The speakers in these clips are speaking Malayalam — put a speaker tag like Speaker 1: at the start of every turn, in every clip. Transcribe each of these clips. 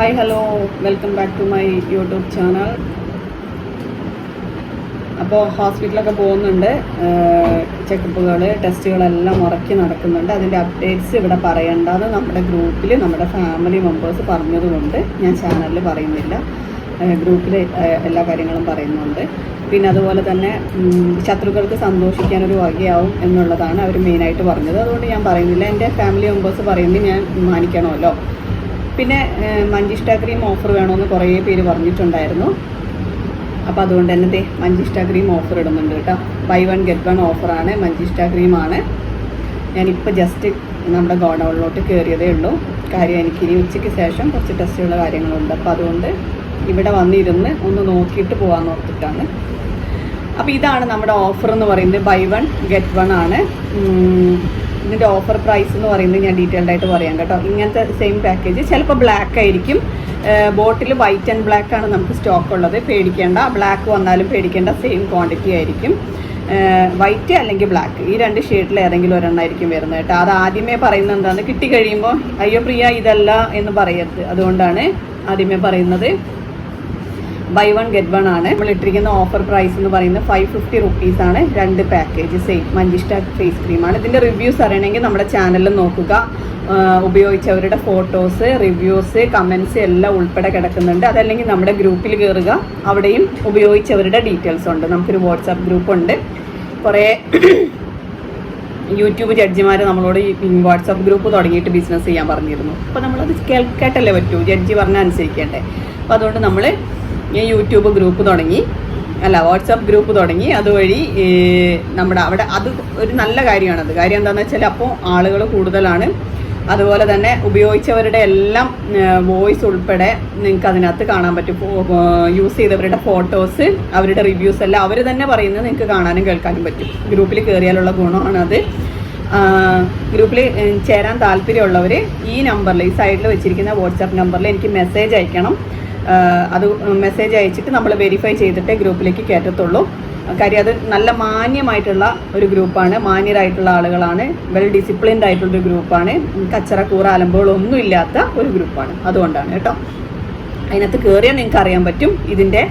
Speaker 1: Hi hello. Welcome back to my YouTube channel. അപ്പോൾ ഹോസ്പിറ്റലൊക്കെ പോകുന്നുണ്ട്. ചെക്കപ്പുകൾ ടെസ്റ്റുകളെല്ലാം മുറക്കി നടക്കുന്നുണ്ട്. അതിന്റെ അപ്ഡേറ്റ്സ് ഇവിടെ പറയേണ്ടത് നമ്മുടെ ഗ്രൂപ്പിൽ നമ്മുടെ ഫാമിലി മെമ്പേഴ്സ് പറഞ്ഞതുകൊണ്ട് ഞാൻ ചാനലിൽ പറയുന്നില്ല. ഗ്രൂപ്പിൽ എല്ലാ കാര്യങ്ങളും പറയുന്നുണ്ട്. പിന്നെ അതുപോലെ തന്നെ ശത്രുക്കൾക്ക് സന്തോഷിക്കാനൊരു വകയാവും എന്നുള്ളതാണ് അവർ മെയിനായിട്ട് പറഞ്ഞത്. അതുകൊണ്ട് ഞാൻ പറയുന്നില്ല. എന്റെ ഫാമിലി മെമ്പേഴ്സ് പറയുന്നത് ഞാൻ മാനിക്കണമല്ലോ. പിന്നെ മഞ്ചിഷ്ട ക്രീം ഓഫർ വേണമെന്ന് കുറേ പേര് പറഞ്ഞിട്ടുണ്ടായിരുന്നു. അപ്പോൾ അതുകൊണ്ട് തന്നെ ദേ മഞ്ചിഷ്ട ക്രീം ഓഫർ ഇടുന്നുണ്ട് കേട്ടോ. ബൈ വൺ ഗെറ്റ് വൺ ഓഫറാണ് മഞ്ചിഷ്ട ക്രീമാണ് ഞാനിപ്പോൾ ജസ്റ്റ് നമ്മുടെ ഗോഡൗണിലോട്ട് കയറിയതേ ഉള്ളൂ. കാര്യം എനിക്കിനി ഉച്ചയ്ക്ക് ശേഷം കുറച്ച് ടെസ്റ്റുള്ള കാര്യങ്ങളുണ്ട്. അപ്പോൾ അതുകൊണ്ട് ഇവിടെ വന്നിരുന്ന് ഒന്ന് നോക്കിയിട്ട് പോകാൻ ഓർത്തിട്ടാണ്. അപ്പോൾ ഇതാണ് നമ്മുടെ ഓഫർ എന്ന് പറയുന്നത് ബൈ വൺ ഗെറ്റ് വൺ ആണ്. ഇതിന്റെ ഓഫർ പ്രൈസ് എന്ന് പറയുന്നത് ഞാൻ ഡീറ്റെയിൽഡ് ആയിട്ട് പറയാം കേട്ടോ. ഇങ്ങനത്തെ സെയിം പാക്കേജ് ചിലപ്പോൾ ബ്ലാക്ക് ആയിരിക്കും. ബോട്ടിൽ വൈറ്റ് ആൻഡ് ബ്ലാക്ക് ആണ് നമുക്ക് സ്റ്റോക്ക് ഉള്ളത്. പേടിക്കേണ്ട. ബ്ലാക്ക് വന്നാലും പേടിക്കേണ്ട. സെയിം ക്വാണ്ടിറ്റി ആയിരിക്കും. വൈറ്റ് അല്ലെങ്കിൽ ബ്ലാക്ക് ഈ രണ്ട് ഷെയ്ഡിൽ ഏതെങ്കിലും ഒരെണ്ണമായിരിക്കും വരുന്നത് കേട്ടോ. അത് ആദ്യമേ പറയുന്നത് എന്താണ് കിട്ടിക്കഴിയുമ്പോൾ അയ്യോ പ്രിയ ഇതല്ല എന്ന് പറയരുത്. അതുകൊണ്ടാണ് ആദ്യമേ പറയുന്നത്. ബൈ വൺ ഗെറ്റ് വൺ ആണ്. നമ്മൾ ഇട്ടിരിക്കുന്ന ഓഫർ പ്രൈസ് എന്ന് പറയുന്നത് ഫൈവ് ഫിഫ്റ്റി റുപ്പീസ് ആണ്. രണ്ട് പാക്കേജ് സെയിം മഞ്ചിഷ്ട ഫേസ് ക്രീമാണ് ഇതിന്റെ റിവ്യൂസ് അറിയണമെങ്കിൽ നമ്മുടെ ചാനലിൽ നോക്കുക. ഉപയോഗിച്ചവരുടെ ഫോട്ടോസ് റിവ്യൂസ് കമൻസ് എല്ലാം ഉൾപ്പെടെ കിടക്കുന്നുണ്ട്. അതല്ലെങ്കിൽ നമ്മുടെ ഗ്രൂപ്പിൽ കയറുക അവിടെയും ഉപയോഗിച്ചവരുടെ ഡീറ്റെയിൽസ് ഉണ്ട്. നമുക്കൊരു വാട്സാപ്പ് ഗ്രൂപ്പ് ഉണ്ട്. കുറേ യൂട്യൂബ് ജഡ്ജിമാർ നമ്മളോട് വാട്സാപ്പ് ഗ്രൂപ്പ് തുടങ്ങിയിട്ട് ബിസിനസ് ചെയ്യാൻ പറഞ്ഞിരുന്നു. അപ്പോൾ നമ്മളത് കേൾക്കേട്ടല്ലേ പറ്റൂ? ജഡ്ജി പറഞ്ഞാൽ അനുസരിക്കേണ്ടേ. അപ്പോൾ അതുകൊണ്ട് നമ്മൾ ഈ യൂട്യൂബ് ഗ്രൂപ്പ് തുടങ്ങി. അല്ല വാട്സാപ്പ് ഗ്രൂപ്പ് തുടങ്ങി. അതുവഴി നമ്മുടെ അവിടെ അത് ഒരു നല്ല കാര്യമാണത്. കാര്യം എന്താണെന്ന് വെച്ചാൽ അപ്പോൾ ആളുകൾ കൂടുതലാണ്. അതുപോലെ തന്നെ ഉപയോഗിച്ചവരുടെ എല്ലാം വോയിസ് ഉൾപ്പെടെ നിങ്ങൾക്ക് അതിനകത്ത് കാണാൻ പറ്റും. യൂസ് ചെയ്തവരുടെ ഫോട്ടോസ് അവരുടെ റിവ്യൂസ് എല്ലാം അവർ തന്നെ പറയുന്നത് നിങ്ങൾക്ക് കാണാനും കേൾക്കാനും പറ്റും. ഗ്രൂപ്പിൽ കയറിയാലുള്ള ഗുണമാണത്. ഗ്രൂപ്പിൽ ചേരാൻ താല്പര്യമുള്ളവർ ഈ നമ്പറിൽ ഈ സൈഡിൽ വെച്ചിരിക്കുന്ന വാട്സാപ്പ് നമ്പറിൽ എനിക്ക് മെസ്സേജ് അയക്കണം. അത് മെസ്സേജ് അയച്ചിട്ട് നമ്മൾ വെരിഫൈ ചെയ്തിട്ടേ ഗ്രൂപ്പിലേക്ക് കയറ്റത്തുള്ളൂ കാര്യം അത് നല്ല മാന്യമായിട്ടുള്ള ഒരു ഗ്രൂപ്പാണ് മാന്യരായിട്ടുള്ള ആളുകളാണ്. വെൽ ഡിസിപ്ലിൻഡ് ആയിട്ടുള്ള ഒരു ഗ്രൂപ്പാണ് കച്ചറ കൂറ അലമ്പുകളൊന്നും ഇല്ലാത്ത ഒരു ഗ്രൂപ്പാണ് അതുകൊണ്ടാണ് കേട്ടോ. അതിനകത്ത് കയറിയാൽ നിങ്ങൾക്ക് അറിയാൻ പറ്റും. ഇതിന്റെ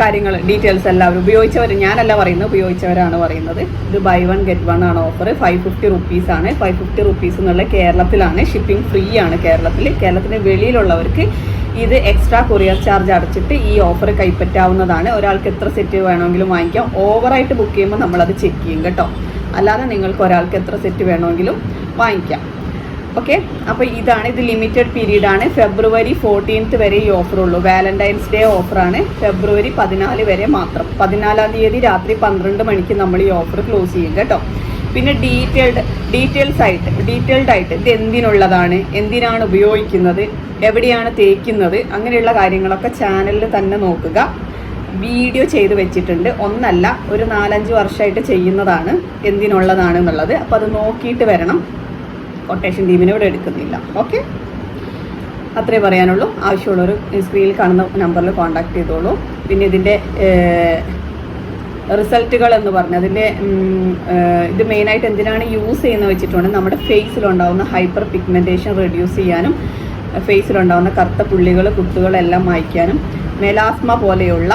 Speaker 1: കാര്യങ്ങൾ ഡീറ്റെയിൽസ് എല്ലാവരും ഉപയോഗിച്ചവർ ഞാനല്ല പറയുന്നത് ഉപയോഗിച്ചവരാണ് പറയുന്നത്. ഇത് ബൈ വൺ ഗെറ്റ് വൺ ആണ് ഓഫർ ഫൈവ് ഫിഫ്റ്റി റുപ്പീസ് ആണ്. ഫൈവ് ഫിഫ്റ്റി റുപ്പീസ് എന്നുള്ള കേരളത്തിലാണ്. ഷിപ്പിംഗ് ഫ്രീ ആണ് കേരളത്തിൽ. കേരളത്തിന് വെളിയിലുള്ളവർക്ക് ഇത് എക്സ്ട്രാ കൊറിയർ ചാർജ് അടച്ചിട്ട് ഈ ഓഫർ കൈപ്പറ്റാവുന്നതാണ്. ഒരാൾക്ക് എത്ര സെറ്റ് വേണമെങ്കിലും വാങ്ങിക്കാം. ഓവറായിട്ട് ബുക്ക് ചെയ്യുമ്പോൾ നമ്മളത് ചെക്ക് ചെയ്യും കേട്ടോ. അല്ലാതെ നിങ്ങൾക്ക് ഒരാൾക്ക് എത്ര സെറ്റ് വേണമെങ്കിലും വാങ്ങിക്കാം. ഓക്കെ അപ്പോൾ ഇതാണ് ഇത് ലിമിറ്റഡ് പീരീഡ് ആണ്. ഫെബ്രുവരി ഫോർട്ടീൻത്ത് വരെ ഈ ഓഫർ ഉള്ളൂ. വാലന്റൈൻസ് ഡേ ഓഫറാണ് ഫെബ്രുവരി പതിനാല് വരെ മാത്രം. പതിനാലാം തീയതി രാത്രി പന്ത്രണ്ട് മണിക്ക് നമ്മൾ ഈ ഓഫർ ക്ലോസ് ചെയ്യും കേട്ടോ. പിന്നെ ഡീറ്റെയിൽഡ് ഡീറ്റെയിൽസ് ആയിട്ട് ഡീറ്റെയിൽഡ് ആയിട്ട് ഇത് എന്തിനുള്ളതാണ്? എന്തിനാണ് ഉപയോഗിക്കുന്നത്? എവിടെയാണ് തേക്കുന്നത്? അങ്ങനെയുള്ള കാര്യങ്ങളൊക്കെ ചാനലിൽ തന്നെ നോക്കുക. വീഡിയോ ചെയ്ത് വെച്ചിട്ടുണ്ട്. ഒന്നല്ല ഒരു നാലഞ്ച് വർഷമായിട്ട് ചെയ്യുന്നതാണ് എന്തിനുള്ളതാണ് എന്നുള്ളത് അപ്പോൾ അത് നോക്കിയിട്ട് വരണം. കൊട്ടേഷൻ ടീമിനെ ഇവിടെ എടുക്കുന്നില്ല. ഓക്കെ അത്രേ പറയാനുള്ളൂ. ആവശ്യമുള്ളൊരു സ്ക്രീനിൽ കാണുന്ന നമ്പറിൽ കോൺടാക്ട് ചെയ്തോളൂ. പിന്നെ ഇതിന്റെ റിസൾട്ടുകൾ എന്ന് പറഞ്ഞാൽ അതിന്റെ ഇത് മെയിനായിട്ട് എന്തിനാണ് യൂസ് ചെയ്യുന്നത് വെച്ചിട്ടുണ്ടെങ്കിൽ നമ്മുടെ ഫേസിലുണ്ടാവുന്ന ഹൈപ്പർ പിഗ്മെന്റേഷൻ റെഡ്യൂസ് ചെയ്യാനും ഫേസിലുണ്ടാവുന്ന കറുത്ത പുള്ളികൾ കുത്തുകളെല്ലാം മായ്ക്കാനും മെലാസ്മ പോലെയുള്ള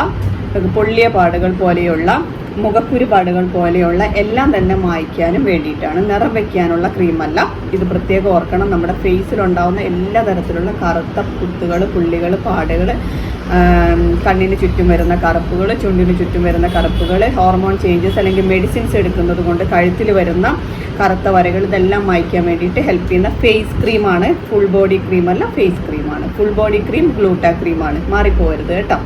Speaker 1: പൊള്ളിയ പാടുകൾ പോലെയുള്ള മുഖക്കുരു പാടുകൾ പോലെയുള്ള എല്ലാം തന്നെ മായ്ക്കാനും വേണ്ടിയിട്ടാണ്. നിറം വെക്കാനുള്ള ക്രീമല്ല. ഇത് പ്രത്യേകം ഓർക്കണം. നമ്മുടെ ഫേസിലുണ്ടാവുന്ന എല്ലാ തരത്തിലുള്ള കറുത്ത കുത്തുകൾ പുള്ളികൾ പാടുകൾ കണ്ണിന് ചുറ്റും വരുന്ന കറുപ്പുകൾ ചുണ്ടിന് ചുറ്റും വരുന്ന കറുപ്പുകൾ ഹോർമോൺ ചേഞ്ചസ് അല്ലെങ്കിൽ മെഡിസിൻസ് എടുക്കുന്നത് കൊണ്ട് കഴുത്തിൽ വരുന്ന കറുത്ത വരകൾ ഇതെല്ലാം മായ്ക്കാൻ വേണ്ടിയിട്ട് ഹെൽപ്പ് ചെയ്യുന്ന ഫേസ് ക്രീമാണ്. ഫുൾ ബോഡി ക്രീമല്ല ഫേസ് ക്രീമാണ്. ഫുൾ ബോഡി ക്രീം ഗ്ലൂട്ടാ ക്രീമാണ്. മാറിപ്പോകരുത് കേട്ടോ.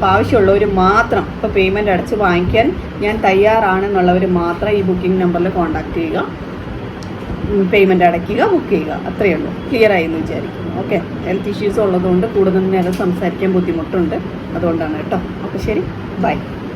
Speaker 1: അപ്പോൾ ആവശ്യമുള്ളവർ മാത്രം ഇപ്പോൾ പേയ്മെന്റ് അടച്ച് വാങ്ങിക്കാൻ ഞാൻ തയ്യാറാണെന്നുള്ളവർ മാത്രം ഈ ബുക്കിംഗ് നമ്പറിൽ കോൺടാക്ട് ചെയ്യുക. പേയ്മെന്റ് അടയ്ക്കുക ബുക്ക് ചെയ്യുക. അത്രയേ ഉള്ളൂ. ക്ലിയർ ആയി എന്ന് വിചാരിക്കുന്നു. ഓക്കെ ഹെൽത്ത് ഇഷ്യൂസ് ഉള്ളതുകൊണ്ട് കൂടുതൽ നേരം സംസാരിക്കാൻ ബുദ്ധിമുട്ടുണ്ട്. അതുകൊണ്ടാണ് കേട്ടോ. അപ്പോൾ ശരി. ബൈ